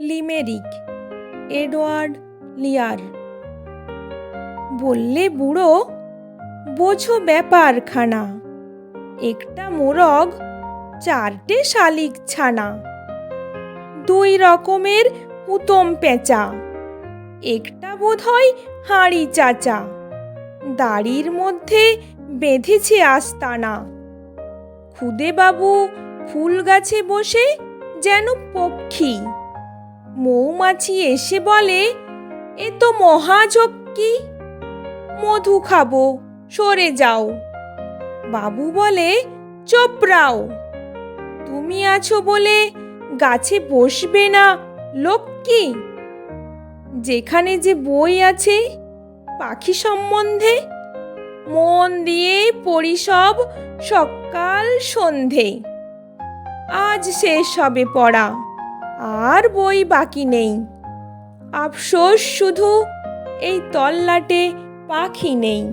Limerick, Edward লিয়ার। বললে, বুড়ো, বোঝো ব্যাপারখানা। একটা মোরগ, চারটে শালিক ছানা দুই রকমের উতম পেঁচা। একটা বোধ হয় হাঁড়ি চাচা। দাড়ির মধ্যে বেঁধেছে আস্তানা। খুদে বাবু ফুল গাছে বসে যেন পক্ষী। মৌমাছি এসে বলে, এ তো মহাঝক্কি মধু খাব, সরে যাও। বাবু বলে, চোপড়াও। তুমি আছো বলে গাছে বসবে না লক্ষ্মী যেখানে যে বই আছে, পাখি সম্বন্ধে, মন দিয়ে পড়ি সব সকাল সন্ধে। আজ শেষ হবে পড়া। আর বই বাকি নেই। আফসোস শুধু এই তল্লাটে পাখি নেই।